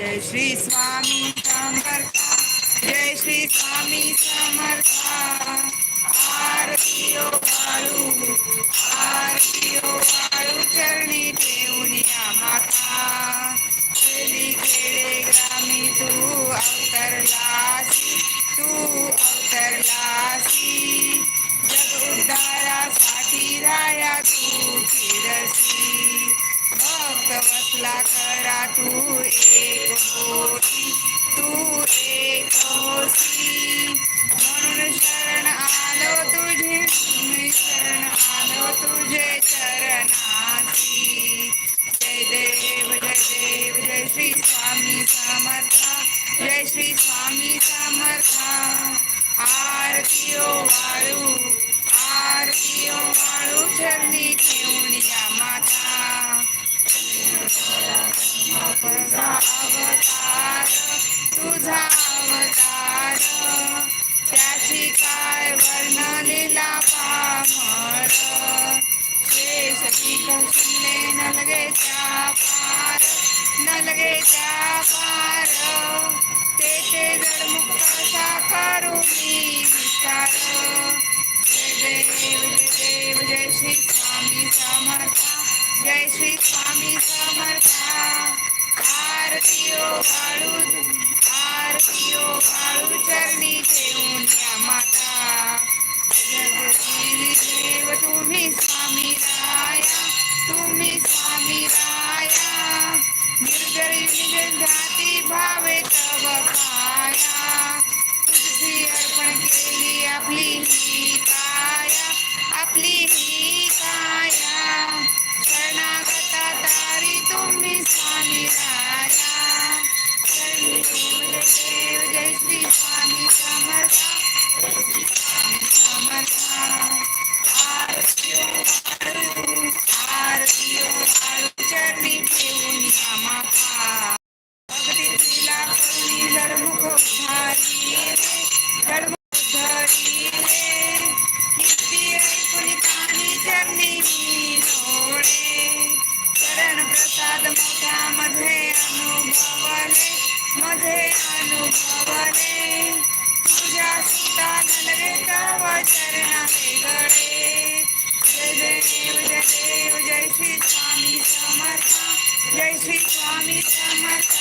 जय श्री स्वामी समर्थ जय श्री स्वामी समर्थ. आरती ओ वाळू आरती ओ वाळू चरणी ठेवून या माता. केली खेडे ग्रामी तू अवतरलासी तू अवतरलासी. जग उद्धारासाठी राया तू फिरसी. भक्त बसला करा तू एक होती तू एक होसी म्हणून शरण आलो तुझे मी शरण आलो तुझे चरणासी जय देव जय देव जय श्री स्वामी समर्थ जय श्री स्वामी समर्थ. आरती ओ वाळू आरती ओ वाळू चरणी ठेवून या माता तुझा अवतार तुझा अवतार त्याची काय वर्णलीला पामर शेष शून्य नलगे त्या पार नलगे त्या पार तेथे जडमुक्ता करू मी विचार जय देव जय देव जय श्री जय श्री स्वामी समर्थ. आरतीयो ओ वाळू आरती वाळू चरणी ठेवून या माता. देव तुम्ही स्वामी राया तुम्ही स्वामी राया. निर्जरी जाती भावे तव पाया. तुझी अर्पण केली आपली ही काया आपली ही काया तुझ्या सुता जय देव जय देव जय श्री स्वामी समर्थ जय श्री स्वामी समर्थ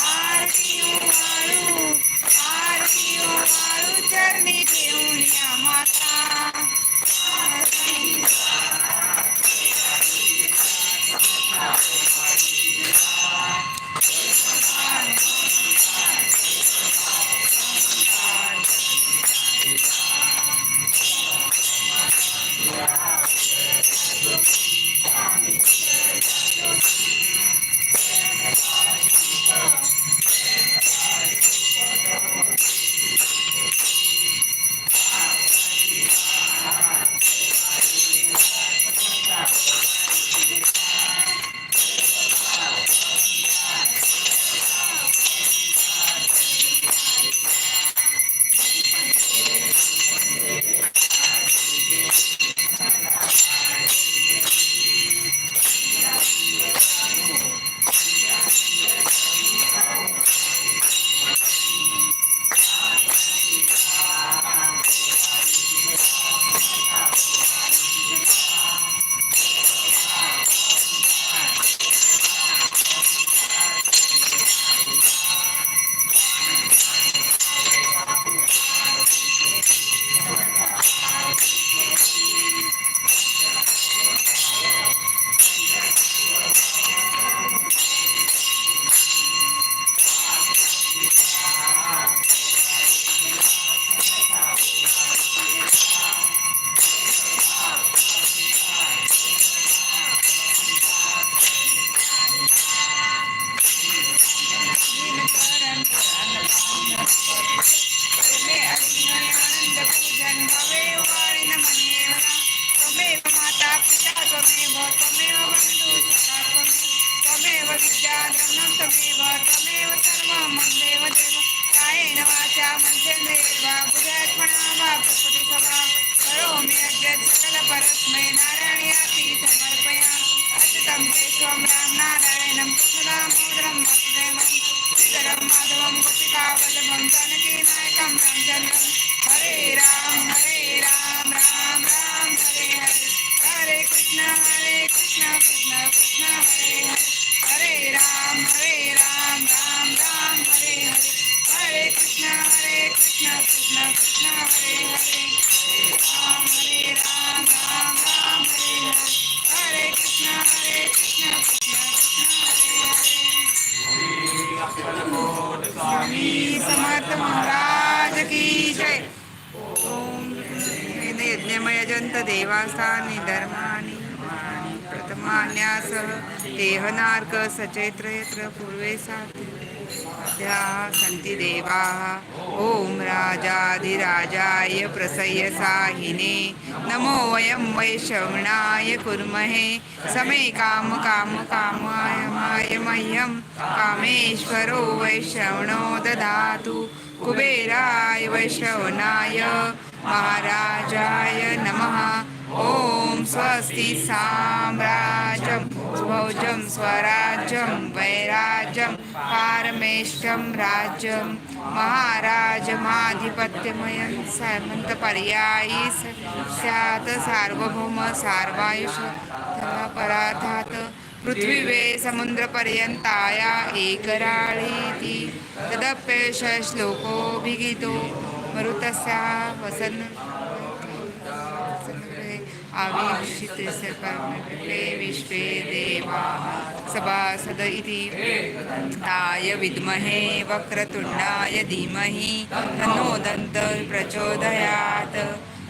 आरती वाळू आरती वाळू चरणी माता आरती त्वमेव वस्तु त्वमेव विद्या ब्रह्मं त्वमेव त्वमेव सर्वं मन्देव देव कायेन वाचा मन्त्रेन्द्रेण वा बुधात्मना वा प्रकृतिसभा करोमि अद्यत् सकलपरस्मै नारायण्यापि समर्पयामि अच्युतं ते स्वं रामनारायणं कृष्णदामोदरं वसुदेवं श्रीधरं माधवं गोपिकावल्लभं जानकीनायकं रामचन्द्रं हरे राम हरे की जय. ओम यज्ञमय जंत देवासानि धर्माणि मानि देहनार्क सचैत्र यत्र पूर्वे सन्ति देवाः. ॐ राजाधिराजाय प्रसय्य साहिने. नमो वयं वैश्रवणाय कुर्महे. समे काम काम कामाय मह्यं कामेश्वरो वैश्रवणो ददातु कुबेराय वैष्णवनाय महाराजाय नमः। ॐ स्वस्ति साम्राज्यं भोजं स्वराज्यं वैराज्यं पारमेष्टं राज्यं। महाराजमाधिपत्यमयं सामन्तपर्यायी स्यात् सार्वभौम सार्वायुष परार्थात् पृथ्वीवे समुद्रपर्यन्ताया एकराळीति तदप्येष श्लोकोऽभिगीतो मरुतस्या वसन्। आवीक्षित सर्वे विश्वे देवा। सभासद इति। ताय विद्महे वक्रतुण्डाय धीमहि। तन्नो दन्त प्रचोदयात्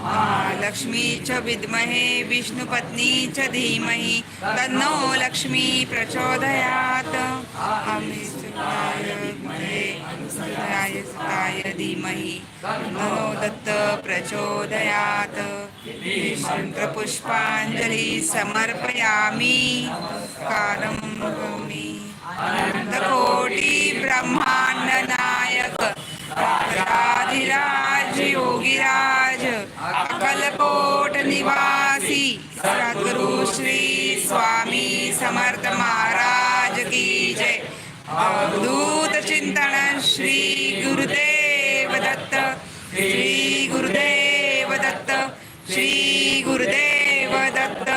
लक्ष्मी च विद्महे विष्णुपत्नी च धीमहि तन्नो लक्ष्मी प्रचोदयात्। सुताय धीमहि तन्नो दत्त प्रचोदयात्। पुष्पाञ्जलि समर्पयामि। कारं ब्रह्मा कोट निवासी सद्गुरु श्री स्वामी समर्थ महाराज की जय. अवधूत चिंतन श्री गुरुदेव दत्त श्री गुरुदेव दत्त श्री गुरुदेव दत्त.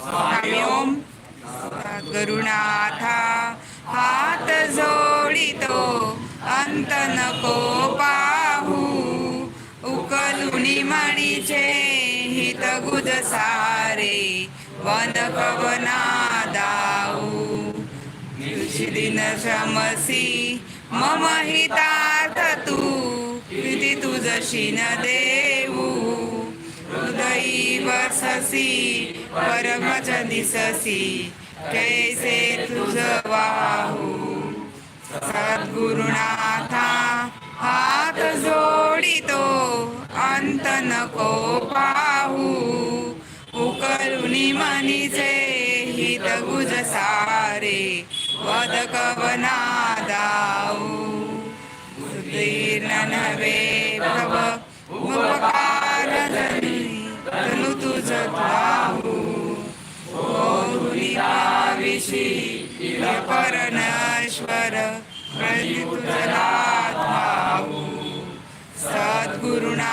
स्वामी ओम. गुरुनाथा हात जोडितो अंत नको पाहू. उकलुनी मणीचे सारे वन कवना दाऊ दिन श्रमसी मम हितार्थ तू। किती तुझशी न देऊ। हृदयी वससी परमच दिससी कैसे तुझ वाहू। सद्गुरुनाथा हात जोडितो अंत नको पा। मनीचे हित गुज सारे. वद कवना दाऊ सुदीर्ण नवे भव उपकार तनु तुझ पाहू. ओहुनी परनश्वर प्रति तुझला सद्गुरुणा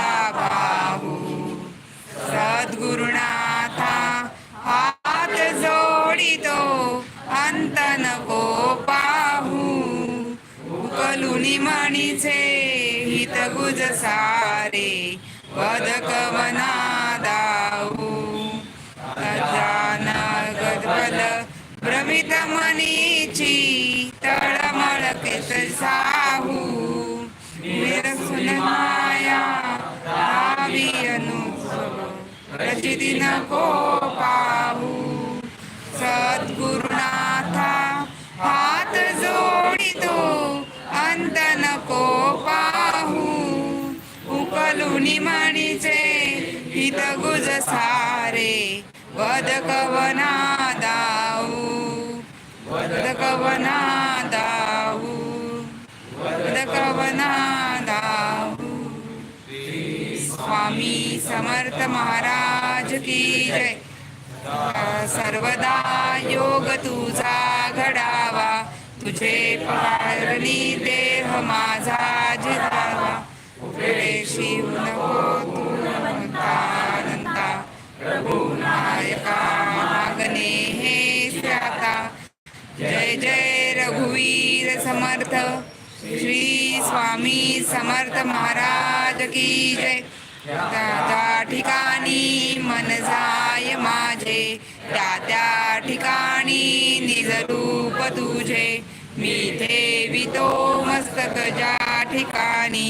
निमणीचे हित गुज सारे वदकवना दाऊ गदबल भ्रमित मनीची तळमळ केस साहू. विरसुन माया भावी अनुभव उकलुनी म्हणीचे हित गुज सारे. वद कवना दाऊ वद कवना दाऊ वद कवना दाऊ स्वामी समर्थ महाराज की जय. सर्वदा योग तुझा घडावा. तुझे पारणी देह माझा जिजावा जय जय रघुवीर समर्थ श्री स्वामी समर्थ महाराज की जय त्या त्या ठिकाणी मन जाय माझे त्या त्या ठिकाणी निजरूप तुझे मी ठेवितो मस्तक ज्या ठिकाणी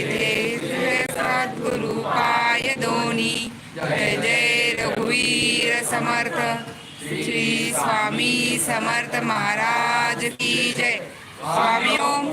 तेथे तुझे सद्गुरु पाय जय जय रघुवीर समर्थ श्री स्वामी समर्थ महाराज की जय स्वामी ओम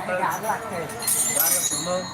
cảm ơn. Cảm ơn. Cảm ơn.